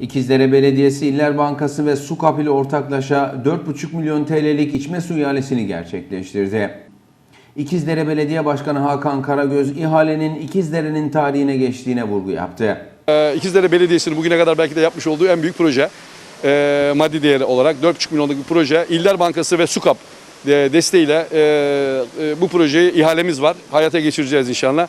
İkizdere Belediyesi İller Bankası ve SUKAP ile ortaklaşa 4,5 milyon TL'lik içme suyu ihalesini gerçekleştirdi. İkizdere Belediye Başkanı Hakan Karagöz ihalenin İkizdere'nin tarihine geçtiğine vurgu yaptı. Ee, İkizdere Belediyesi'nin bugüne kadar belki de yapmış olduğu en büyük proje. Ee, maddi değeri olarak 4,5 milyonluk bir proje. İller Bankası ve SUKAP desteğiyle e, e, bu projeyi ihalemiz var. Hayata geçireceğiz inşallah.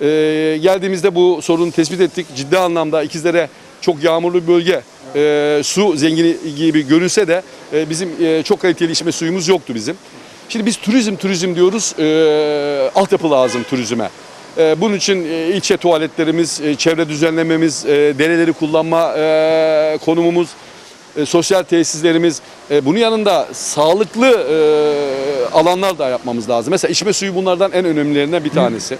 Ee, geldiğimizde bu sorunu tespit ettik. Ciddi anlamda İkizdere çok yağmurlu bir bölge. Ee, su zengini gibi görünse de e, bizim e, çok kaliteli içme suyumuz yoktu bizim. Şimdi biz turizm turizm diyoruz. E, altyapı lazım turizme. E, Bunun için e, ilçe tuvaletlerimiz, e, çevre düzenlememiz, e, dereleri kullanma e, konumumuz, e, sosyal tesislerimiz. e, Bunun yanında sağlıklı e, alanlar da yapmamız lazım. Mesela içme suyu bunlardan en önemlilerinden bir tanesi.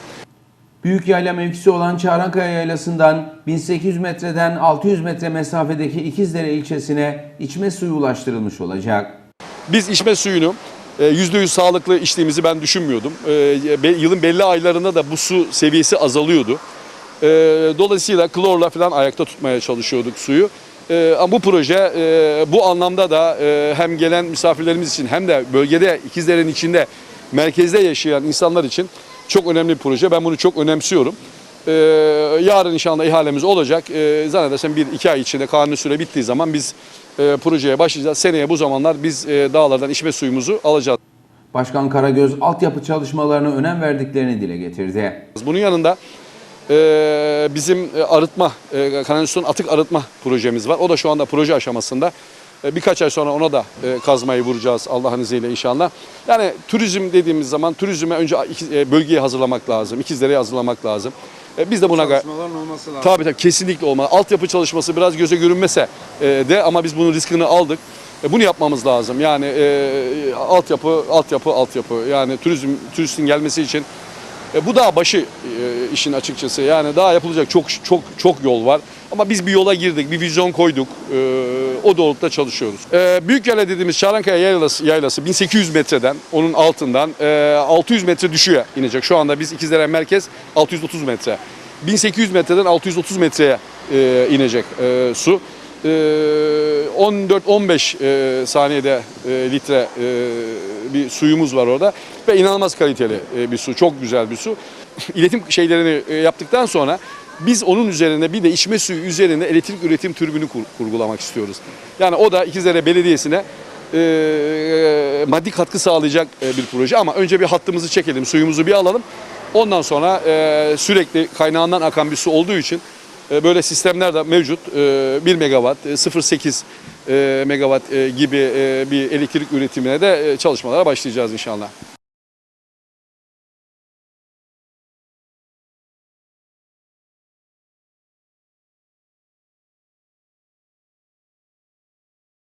Büyük yayla mevkisi olan Çağrankaya Yaylası'ndan 1800 metreden 600 metre mesafedeki İkizdere ilçesine içme suyu ulaştırılmış olacak. Biz içme suyunu e, %100 sağlıklı içtiğimizi ben düşünmüyordum. E, Yılın belli aylarında da bu su seviyesi azalıyordu. E, Dolayısıyla klorla falan ayakta tutmaya çalışıyorduk suyu. E, Ama bu proje e, bu anlamda da e, hem gelen misafirlerimiz için hem de bölgede İkizlerin içinde merkezde yaşayan insanlar için çok önemli bir proje. Ben bunu çok önemsiyorum. E, Yarın inşallah ihalemiz olacak. E, Zannedersem bir iki ay içinde kanuni süre bittiği zaman biz e, projeye başlayacağız. Seneye bu zamanlar biz e, dağlardan içme suyumuzu alacağız. Başkan Karagöz altyapı çalışmalarına önem verdiklerini dile getirdi. Bunun yanında e, bizim e, arıtma, e, kanalizasyon atık arıtma projemiz var. O da şu anda proje aşamasında. E, birkaç ay sonra ona da e, kazmayı vuracağız Allah'ın izniyle inşallah. Yani turizm dediğimiz zaman turizme önce e, bölgeyi hazırlamak lazım, ikizleri hazırlamak lazım. Biz de buna Çalışmaların olması lazım. Tabii tabii kesinlikle olmalı. Altyapı çalışması biraz göze görünmese de ama biz bunun riskini aldık. Bunu yapmamız lazım. Yani e, altyapı, altyapı, altyapı. Yani turizm, turistin gelmesi için e, bu daha başı e, işin açıkçası. Yani daha yapılacak çok çok çok yol var. Ama biz bir yola girdik, bir vizyon koyduk. E, o doğrultuda çalışıyoruz. E, Büyük Yayla dediğimiz Çağrankaya yaylası, yaylası 1800 metreden, onun altından e, 600 metre düşüyor inecek. Şu anda biz İkizdere merkez 630 metre. 1800 metreden 630 metreye e, inecek e, su. E, 14-15 e, saniyede e, litre e, bir suyumuz var orada ve inanılmaz kaliteli bir su, çok güzel bir su. İletim şeylerini yaptıktan sonra biz onun üzerine bir de içme suyu üzerine elektrik üretim türbünü kur- kurgulamak istiyoruz. Yani o da İkizlere Belediyesi'ne e, maddi katkı sağlayacak e, bir proje ama önce bir hattımızı çekelim, suyumuzu bir alalım. Ondan sonra e, sürekli kaynağından akan bir su olduğu için böyle sistemler de mevcut. E, 1 megawatt, e, 0.8 e, megawatt e, gibi e, bir elektrik üretimine de e, çalışmalara başlayacağız inşallah.